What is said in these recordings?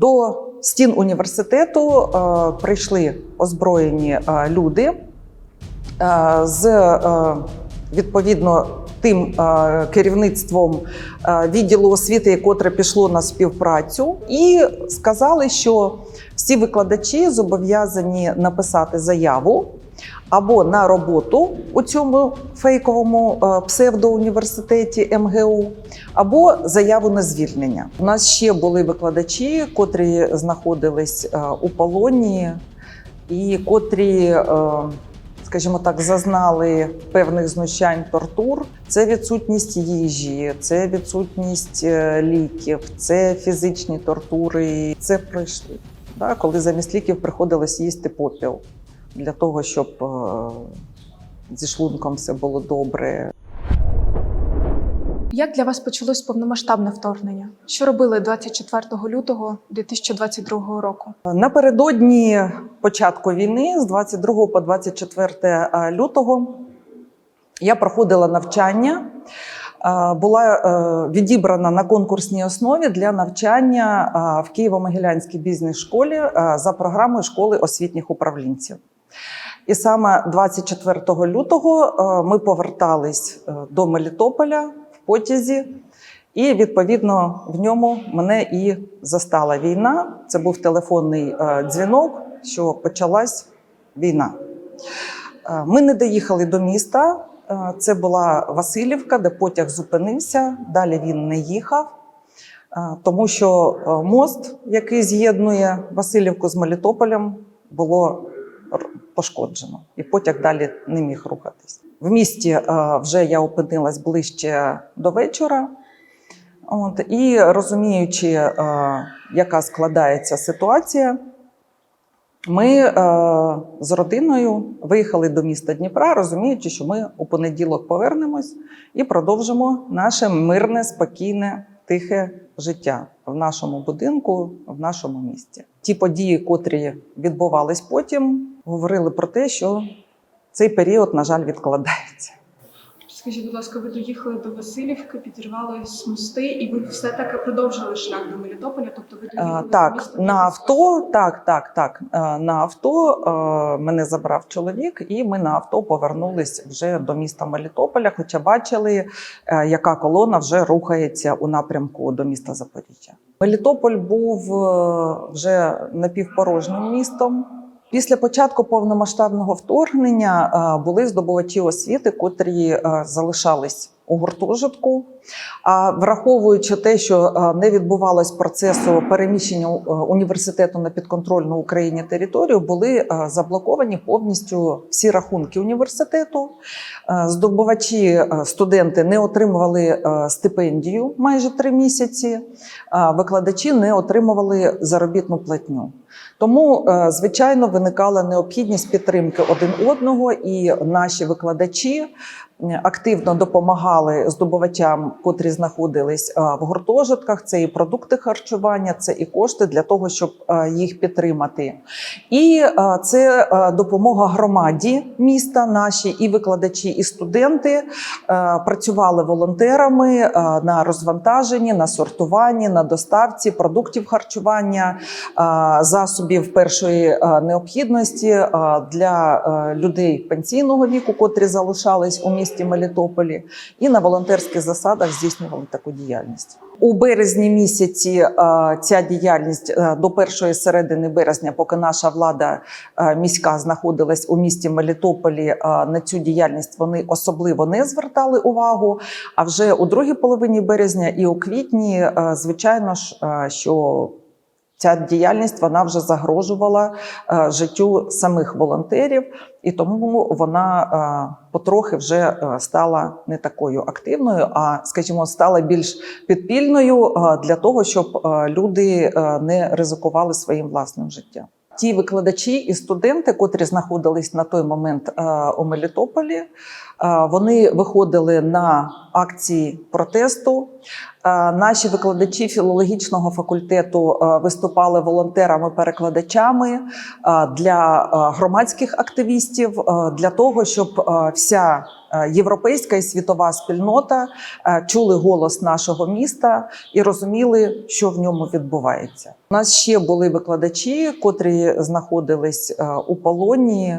До стін університету е, прийшли озброєні е, люди е, з відповідно тим керівництвом відділу освіти, котре пішло на співпрацю, і сказали, що всі викладачі зобов'язані написати заяву або на роботу у цьому фейковому е, псевдоуніверситеті МГУ, або заяву на звільнення. У нас ще були викладачі, котрі знаходились е, у полоні, і котрі, е, скажімо так, зазнали певних знущань, тортур. Це відсутність їжі, це відсутність ліків, це фізичні тортури. Це пройшли. Коли замість ліків приходилось їсти попіл для того, щоб е, зі шлунком все було добре. Як для вас почалось повномасштабне вторгнення? Що робили 24 лютого 2022 року? Напередодні початку війни з 22 по 24 лютого я проходила навчання. е, Була е, відібрана на конкурсній основі для навчання е, в Києво-Могилянській бізнес-школі е, за програмою школи освітніх управлінців. І саме 24 лютого е, ми повертались е, до Мелітополя в потязі, і відповідно в ньому мене і застала війна. Це був телефонний е, дзвінок, що почалась війна. Ми не доїхали до міста. Це була Васильівка, де потяг зупинився. Далі він не їхав, тому що мост, який з'єднує Васильівку з Мелітополем, було пошкоджено, і потяг далі не міг рухатись. В місті е, вже я опинилась ближче до вечора. От, і розуміючи, е, яка складається ситуація, ми е, з родиною виїхали до міста Дніпра, розуміючи, що ми у понеділок повернемось і продовжимо наше мирне, спокійне, тихе життя в нашому будинку, в нашому місті. Ті події, котрі відбувались потім, говорили про те, що цей період, на жаль, відкладається. Скажіть, будь ласка, ви доїхали до Васильівки, підірвались мости, і ви все таки продовжили шлях до Мелітополя? Тобто ви доїхали до Так, міста на авто, так, так, так. Е, На авто е, мене забрав чоловік, і ми на авто повернулись вже до міста Мелітополя, хоча бачили, е, яка колона вже рухається у напрямку до міста Запоріжжя. Мелітополь був вже напівпорожнім містом. Після початку повномасштабного вторгнення е, були здобувачі освіти, котрі е, залишались у гуртожитку. А враховуючи те, що не відбувалось процесу переміщення е, університету на підконтрольну Україні територію, були е, заблоковані повністю всі рахунки університету. Е, Здобувачі, студенти не отримували стипендію майже три місяці. Викладачі не отримували заробітну платню. Тому, звичайно, виникала необхідність підтримки один одного, і наші викладачі активно допомагали здобувачам, котрі знаходились е, в гуртожитках. Це і продукти харчування, це і кошти для того, щоб е, їх підтримати. І е, це допомога громаді міста. Наші і викладачі, і студенти працювали волонтерами на розвантаженні, на сортуванні, на доставці продуктів харчування, засобів першої необхідності для людей пенсійного віку, котрі залишались у місті Мелітополі, і на волонтерських засадах здійснювали таку діяльність. У березні місяці е, ця діяльність е, до першої середини березня, поки наша влада е, міська знаходилась у місті Мелітополі, на цю діяльність вони особливо не звертали увагу. А вже у другій половині березня і у квітні, звичайно ж, що Ця діяльність вона вже загрожувала е, життю самих волонтерів, і тому вона е, потрохи вже е, стала не такою активною, а скажімо, стала більш підпільною для того, щоб люди не ризикували своїм власним життям. Ті викладачі і студенти, котрі знаходились на той момент у Мелітополі, Вони виходили на акції протесту. Наші викладачі філологічного факультету виступали волонтерами-перекладачами для громадських активістів для того, щоб вся європейська і світова спільнота чули голос нашого міста і розуміли, що в ньому відбувається. У нас ще були викладачі, котрі знаходились у полоні,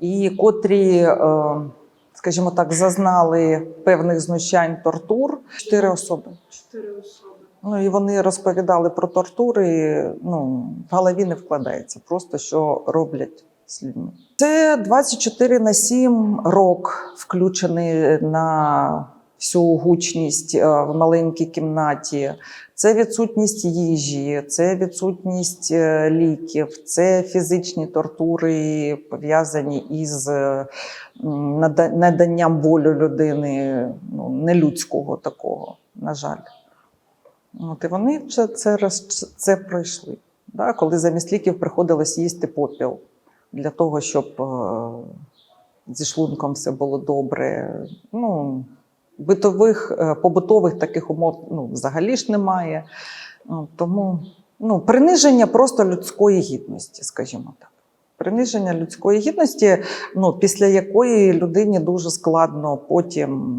і котрі, скажімо так, зазнали певних знущань, тортур. Чотири особи. Чотири особи. Ну і вони розповідали про тортури. Ну в голові не вкладається, просто що роблять з людьми. Це 24 на 7 рок, включений на всю гучність е, в маленькій кімнаті. Це відсутність їжі, це відсутність е, ліків, це фізичні тортури, пов'язані із е, наданням болю людини, ну, нелюдського такого, на жаль. От, і вони це, це, це пройшли. Да? Коли замість ліків приходилось їсти попіл для того, щоб зі шлунком все було добре. Ну, битових, е, побутових таких умов ну, взагалі ж немає. Ну, тому ну, приниження просто людської гідності, скажімо так. Приниження людської гідності, ну, після якої людині дуже складно потім,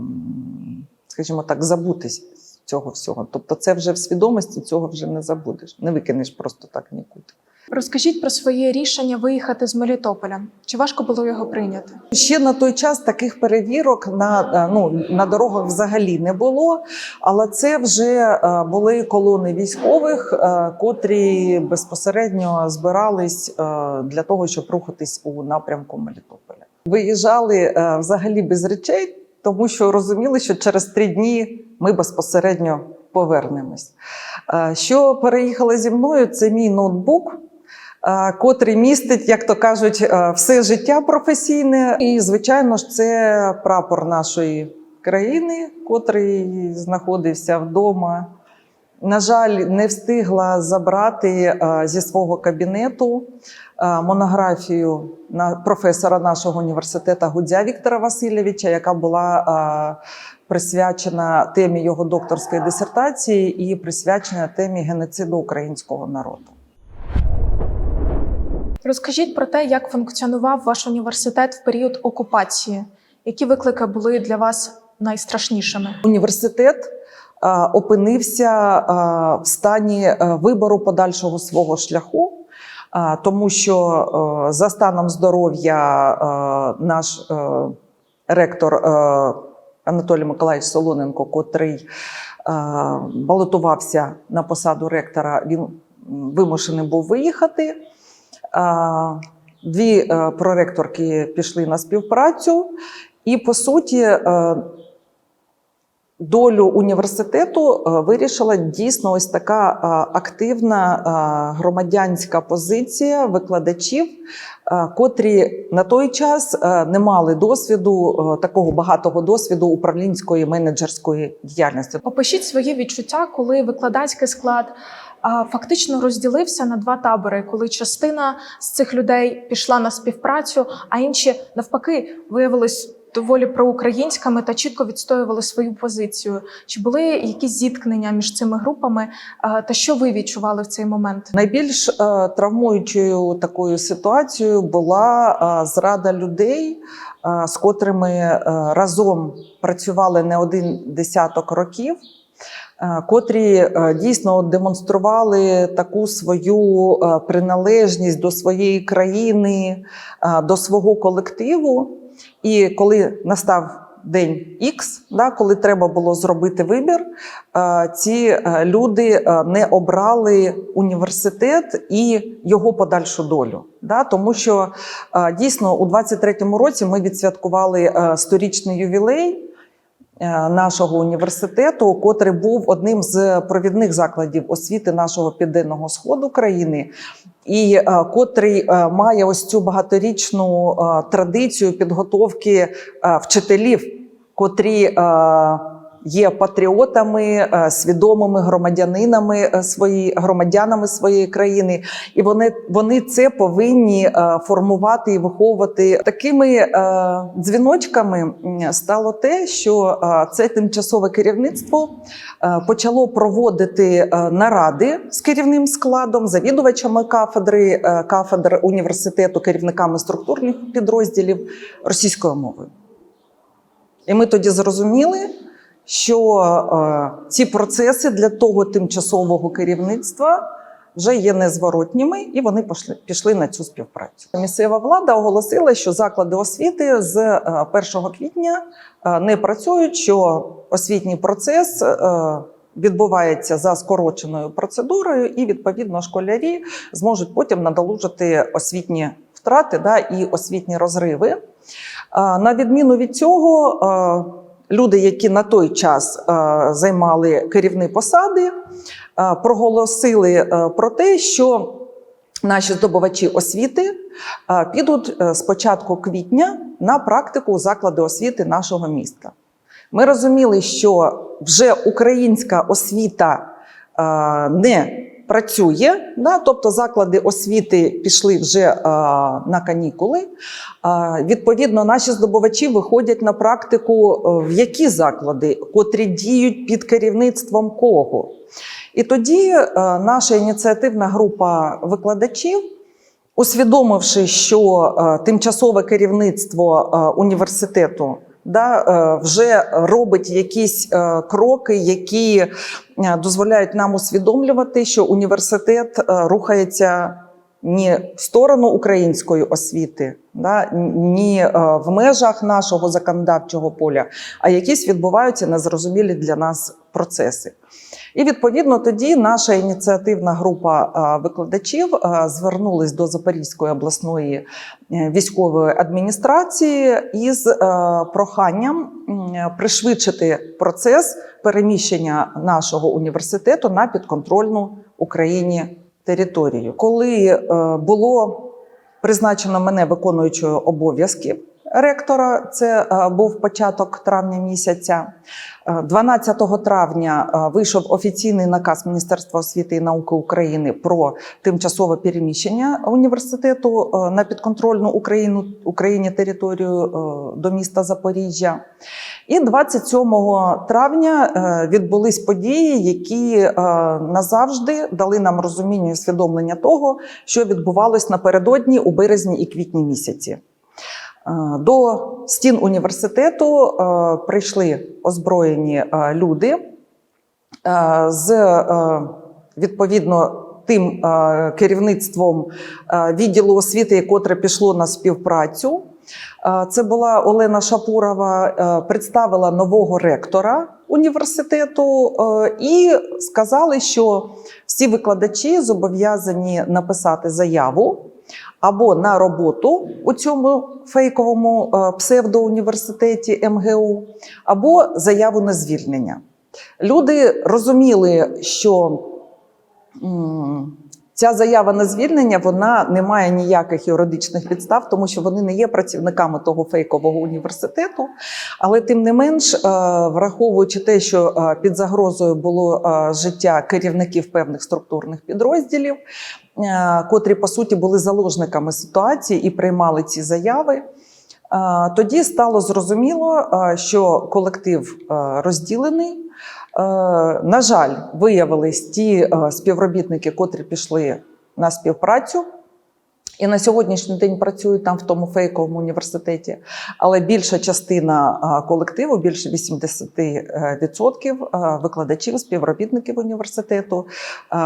скажімо так, забутись цього всього. Тобто, це вже в свідомості цього вже не забудеш, не викинеш просто так нікуди. Розкажіть про своє рішення виїхати з Мелітополя. Чи важко було його прийняти? Ще на той час таких перевірок на, е, ну, на дорогах взагалі не було, але це вже е, були колони військових, е, котрі безпосередньо збирались для того, щоб рухатись у напрямку Мелітополя. Виїжджали взагалі без речей, тому що розуміли, що через три дні ми безпосередньо повернемось. Що переїхало зі мною, це мій ноутбук. Е, Котрий містить, як то кажуть, е, все життя професійне, і звичайно ж, це прапор нашої країни, котрий знаходився вдома. На жаль, не встигла забрати е, зі свого кабінету монографію на професора нашого університету Гудзя Віктора Васильовича, яка була присвячена темі його докторської дисертації і присвячена темі геноциду українського народу. Розкажіть про те, як функціонував ваш університет в період окупації. Які виклики були для вас найстрашнішими? Університет е, опинився е, в стані е, вибору подальшого свого шляху, тому що за станом здоров'я наш ректор Анатолій Миколаївич Солоненко, котрий балотувався на посаду ректора, він вимушений був виїхати. Дві е, проректорки пішли на співпрацю, і по суті, е, долю університету е, вирішила дійсно ось така активна громадянська позиція викладачів, котрі на той час не мали досвіду, такого багатого досвіду управлінської менеджерської діяльності. Опишіть свої відчуття, коли викладацький склад фактично розділився на два табори, коли частина з цих людей пішла на співпрацю, а інші навпаки виявились доволі проукраїнськими та чітко відстоювали свою позицію. Чи були якісь зіткнення між цими групами? Та що ви відчували в цей момент? Найбільш е, травмуючою такою ситуацією була е, зрада людей, е, з котрими разом працювали не один десяток років. Е, Котрі е, дійсно демонстрували таку свою е, приналежність до своєї країни, до свого колективу. І коли настав день X, да, коли треба було зробити вибір, ці люди не обрали університет і його подальшу долю. Да, тому що дійсно у 23-му році ми відсвяткували сторічний ювілей. Е, Нашого університету, котрий був одним з провідних закладів освіти нашого південного сходу країни, і е, котрий е, має ось цю багаторічну традицію підготовки вчителів, котрі є патріотами, е, свідомими громадянинами е, свої, громадянами своєї країни, і вони, вони це повинні е, формувати і виховувати. Такими дзвіночками стало те, що це тимчасове керівництво почало проводити наради з керівним складом, завідувачами кафедри, кафедр університету, керівниками структурних підрозділів російською мовою. І ми тоді зрозуміли, що е, ці процеси для того тимчасового керівництва вже є незворотніми, і вони пішли, пішли на цю співпрацю. Місцева влада оголосила, що заклади освіти з е, 1 квітня е, не працюють, що освітній процес. е, Відбувається за скороченою процедурою, і відповідно школярі зможуть потім надолужити освітні втрати да, і освітні розриви. На відміну від цього, е, люди, які на той час е, займали керівні посади, е, проголосили е, про те, що наші здобувачі освіти підуть з початку квітня на практику у заклади освіти нашого міста. Ми розуміли, що вже українська освіта не працює, да? тобто заклади освіти пішли вже е, на канікули. А, Відповідно, наші здобувачі виходять на практику е, в які заклади, котрі діють під керівництвом кого. І тоді е, наша ініціативна група викладачів, усвідомивши, що е, тимчасове керівництво е, університету да, е, вже робить якісь е, кроки, які е, дозволяють нам усвідомлювати, що університет рухається ні в сторону української освіти, да, ні в межах нашого законодавчого поля, а якісь відбуваються незрозумілі для нас процеси. І відповідно тоді наша ініціативна група е, викладачів е, звернулась до Запорізької обласної е, військової адміністрації із проханням пришвидшити процес переміщення нашого університету на підконтрольну Україні територію. Коли було призначено мене виконуючою обов'язки ректора, це е, був початок травня місяця. Е, 12 травня е, вийшов офіційний наказ Міністерства освіти і науки України про тимчасове переміщення університету е, на підконтрольну Україну Україні територію е, до міста Запоріжжя. І 27 травня е, відбулись події, які е, назавжди дали нам розуміння і усвідомлення того, що відбувалось напередодні у березні і квітні місяці. Е, До стін університету е, прийшли озброєні е, люди з відповідно тим керівництвом відділу освіти, котре пішло на співпрацю. Це була Олена Шапурова, представила нового ректора університету і сказали, що всі викладачі зобов'язані написати заяву або на роботу у цьому фейковому е, псевдоуніверситеті МГУ, або заяву на звільнення. Люди розуміли, що ця заява на звільнення вона не має ніяких юридичних підстав, тому що вони не є працівниками того фейкового університету. Але тим не менш, е, враховуючи те, що е, під загрозою було е, життя керівників певних структурних підрозділів, котрі по суті були заложниками ситуації і приймали ці заяви. Тоді стало зрозуміло, що колектив розділений. Е, На жаль, виявились ті е, співробітники, котрі пішли на співпрацю. І на сьогоднішній день працюють там в тому фейковому університеті. Але більша частина колективу, більше 80% викладачів, співробітників університету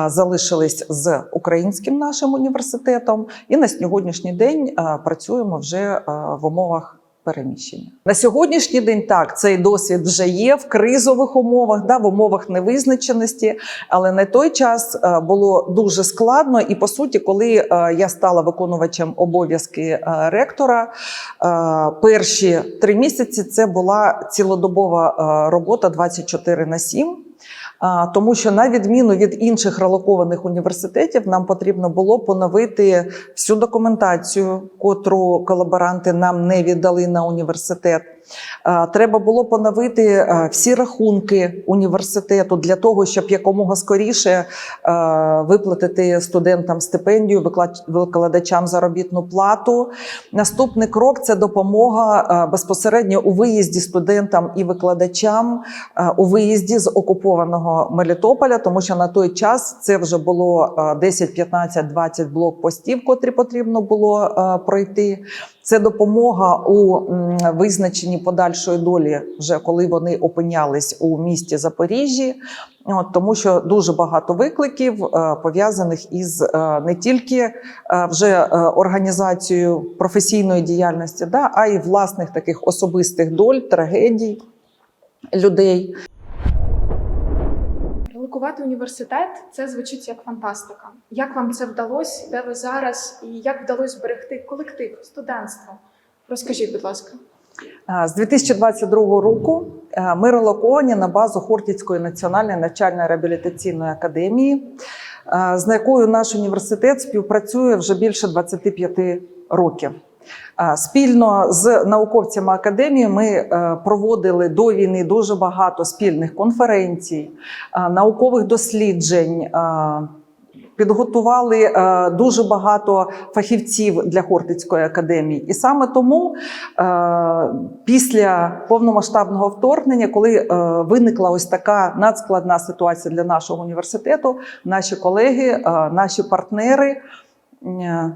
залишились з українським нашим університетом. І на сьогоднішній день працюємо вже в умовах. Переміщення на сьогоднішній день так цей досвід вже є в кризових умовах, да, в умовах невизначеності. Але на той час е, було дуже складно. І по суті, коли е, я стала виконувачем обов'язки е, ректора, перші три місяці це була цілодобова робота 24 на 7. Тому що на відміну від інших релокованих університетів, нам потрібно було поновити всю документацію, котру колаборанти нам не віддали на університет. Е, Треба було поновити е, всі рахунки університету для того, щоб якомога скоріше е, виплатити студентам стипендію, виклад- викладачам заробітну плату. Наступний крок це допомога безпосередньо у виїзді студентам і викладачам у виїзді з окупованого Мелітополя, тому що на той час це вже було е, 10, 15, 20 блокпостів, котрі потрібно було пройти. Це допомога у визначенні подальшої долі, вже коли вони опинялись у місті Запоріжжі. Тому що дуже багато викликів е, пов'язаних із е, не тільки е, вже організацією професійної діяльності, а й власних таких особистих доль, трагедій людей. Релокувати університет це звучить як фантастика. Як вам це вдалося? Де ви зараз? І як вдалося зберегти колектив, студентство? Розкажіть, будь ласка. З 2022 року ми релоковані на базу Хортицької національної навчально-реабілітаційної академії, е, з якою наш університет співпрацює вже більше 25 років. Спільно з науковцями академії ми е, проводили до війни дуже багато спільних конференцій, наукових досліджень. Підготували е, дуже багато фахівців для Хортицької академії, і саме тому е, після повномасштабного вторгнення, коли виникла ось така надскладна ситуація для нашого університету, наші колеги, наші партнери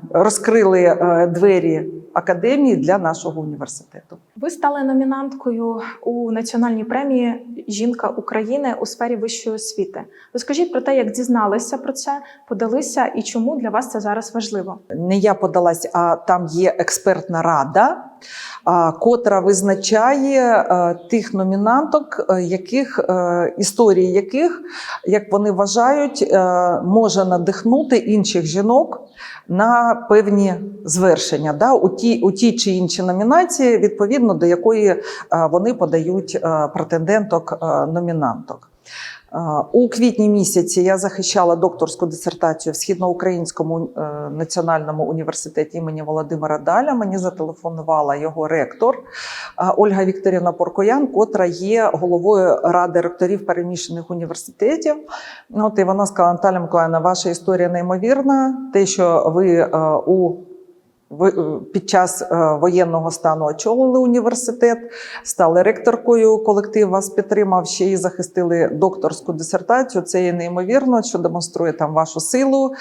розкрили е, двері академії для нашого університету. Ви стали номінанткою у національній премії Жінка України у сфері вищої освіти. Розкажіть про те, як дізналися про це, подалися і чому для вас це зараз важливо. не я подалась, а там є експертна рада, котра визначає е, тих номінанток, е, яких е, історії яких, як вони вважають, може надихнути інших жінок на певні звершення да, у ті, у ті чи інші номінації, відповідно до якої е, вони подають е, претенденток е, У квітні місяці я захищала докторську дисертацію в Східноукраїнському національному університеті імені Володимира Даля. Мені зателефонувала його ректор Ольга Вікторівна Поркоян, котра є головою ради ректорів переміщених університетів. От і вона сказала: Наталя Миколаївна, ваша історія неймовірна. Те, що ви у під час е, воєнного стану очолили університет, стали ректоркою. Колектив вас підтримав ще й захистили докторську дисертацію. Це є неймовірно, що демонструє там вашу силу,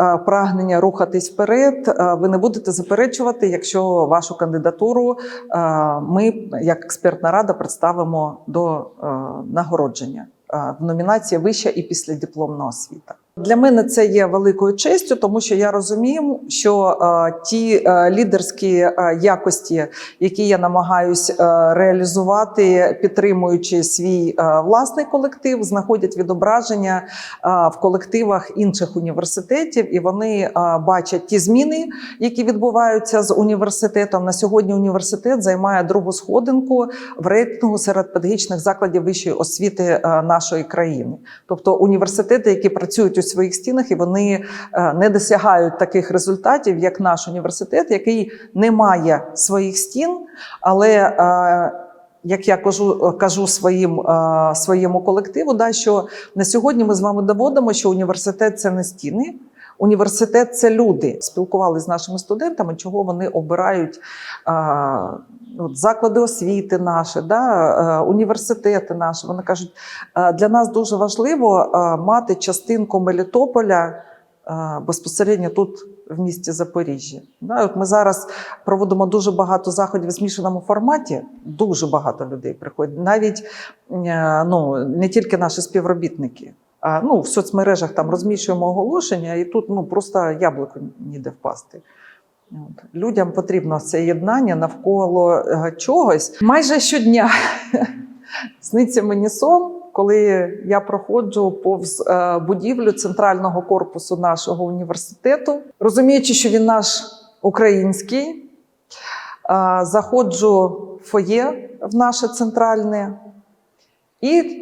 е, прагнення рухатись вперед. Е, Ви не будете заперечувати, якщо вашу кандидатуру е, ми, як експертна рада, представимо до е, нагородження е, в номінації Вища і післядипломна освіта. Для мене це є великою честю, тому що я розумію, що е, ті е, лідерські е, якості, які я намагаюсь реалізувати, підтримуючи свій власний колектив, знаходять відображення в колективах інших університетів, і вони бачать ті зміни, які відбуваються з університетом. На сьогодні університет займає другу сходинку в рейтингу серед педагогічних закладів вищої освіти нашої країни. Тобто університети, які працюють у своїх стінах, і вони е, не досягають таких результатів, як наш університет, який не має своїх стін, але е, як я кажу, кажу своїм, е, своєму колективу, да, що на сьогодні ми з вами доводимо, що університет це не стіни. Університет це люди. Спілкувалися з нашими студентами, чого вони обирають а, от, заклади освіти наші, да, е, університети наші. Вони кажуть, «Е, для нас дуже важливо е, мати частинку Мелітополя безпосередньо тут. В місті Запоріжжя. От ми зараз проводимо дуже багато заходів в змішаному форматі. Дуже багато людей приходять. Навіть ну, не тільки наші співробітники. Ну, в соцмережах там розміщуємо оголошення, і тут ну, просто яблуко ніде впасти. От. Людям потрібно це єднання навколо е, чогось. Майже щодня сниться мені сон, коли я проходжу повз е, будівлю центрального корпусу нашого університету, розуміючи, що він наш український, е, заходжу в фоє в наше центральне і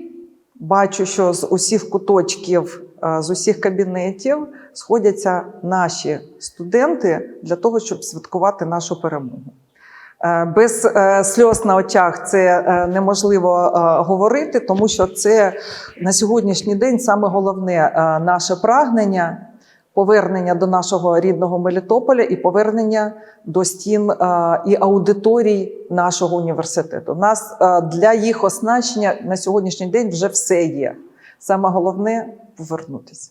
бачу, що з усіх куточків, е, з усіх кабінетів сходяться наші студенти для того, щоб святкувати нашу перемогу. Е, Без е, сльоз на очах це неможливо говорити, тому що це на сьогоднішній день саме головне наше прагнення повернення до нашого рідного Мелітополя і повернення до стін е, і аудиторій нашого університету. У нас е, для їх оснащення на сьогоднішній день вже все є. Саме головне повернутися.